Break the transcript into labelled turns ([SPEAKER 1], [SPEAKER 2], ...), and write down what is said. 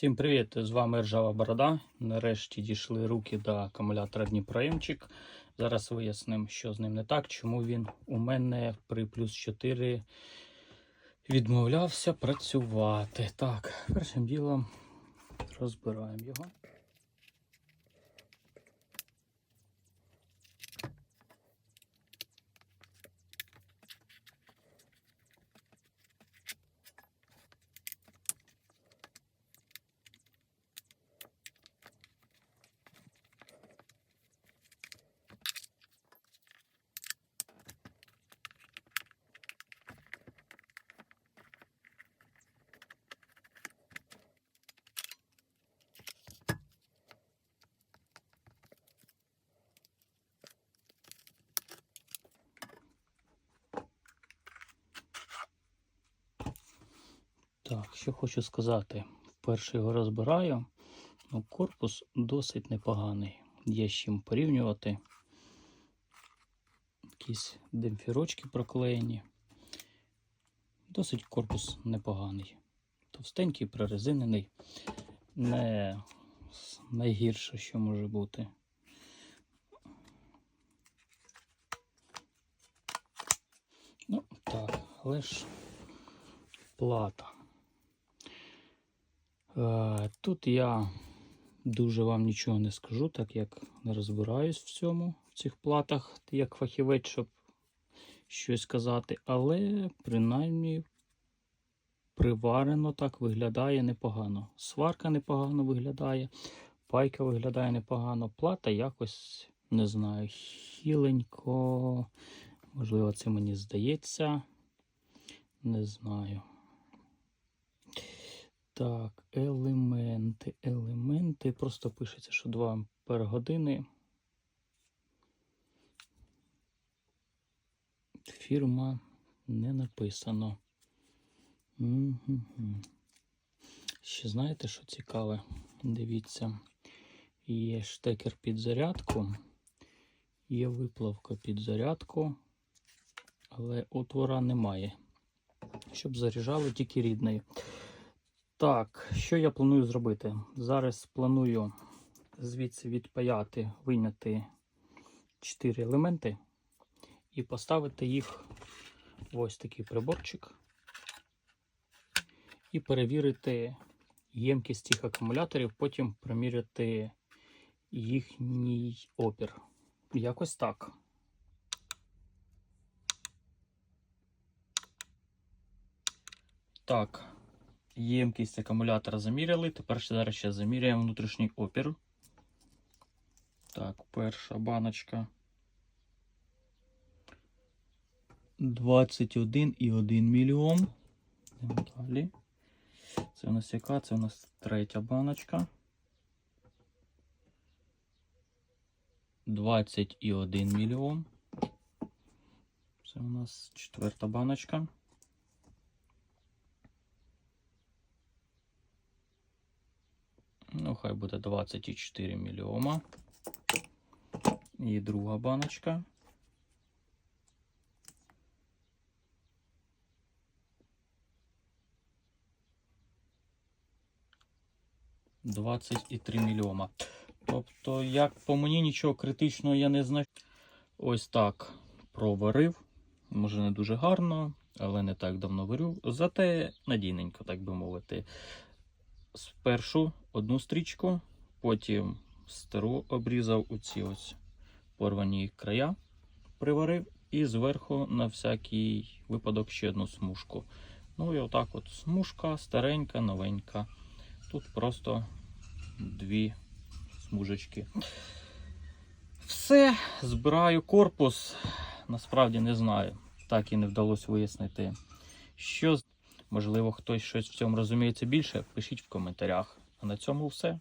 [SPEAKER 1] Всім привіт! З вами Ржава Борода. Нарешті дійшли руки до акумулятора Дніпроємчик. Зараз вияснимо, що з ним не так, чому він у мене при плюс 4 відмовлявся працювати. Так, першим ділом розбираємо його. Так, що хочу сказати. Вперше його розбираю. Ну, корпус досить непоганий. Є з чим порівнювати. Якісь демпфірочки проклеєні. Досить корпус непоганий. Товстенький, прорезинений. Не найгірше, що може бути. Ну, так, але ж плата. Е, Тут я дуже вам нічого не скажу, так як не розбираюсь в цьому, в цих платах, як фахівець, щоб щось сказати. Але принаймні приварено так виглядає непогано. Сварка непогано виглядає, пайка виглядає непогано, плата якось не знаю, хіленько. Можливо, це мені здається. Не знаю. Так, елементи, елементи. Просто пишеться, що 2 ампер години. Фірма не написано. Ще знаєте, що цікаве? Дивіться, є штекер під зарядку, є виплавка під зарядку, але отвора немає. Щоб заряджали тільки рідною. Так, що я планую зробити? Зараз планую звідси відпаяти, вийняти 4 елементи і поставити їх в ось такий приборчик. І перевірити ємкість цих акумуляторів, потім приміряти їхній опір. Якось так. Так, ємкість акумулятора заміряли. Тепер ще зараз ще заміряємо внутрішній опір. Так, перша баночка. 21,1 мільйом. Далі. Це у нас яка? Це у нас третя баночка. 21 мільйом. Це у нас четверта баночка. Ну, хай буде 24 мільйома. І друга баночка. Двадцять і три мільйома. Тобто, як по мені нічого критичного я не знаю. Ось так проварив. Може не дуже гарно, але не так давно варю. Зате надійненько, так би мовити. Спершу одну стрічку, потім стару обрізав у ці ось порвані края, приварив і зверху на всякий випадок ще одну смужку. Ну і отак от смужка, старенька, новенька. Тут просто дві смужечки. Все, збираю корпус. Насправді не знаю. Так і не вдалося вияснити, що можливо хтось щось в цьому розуміється більше. Пишіть в коментарях. А на цьому все.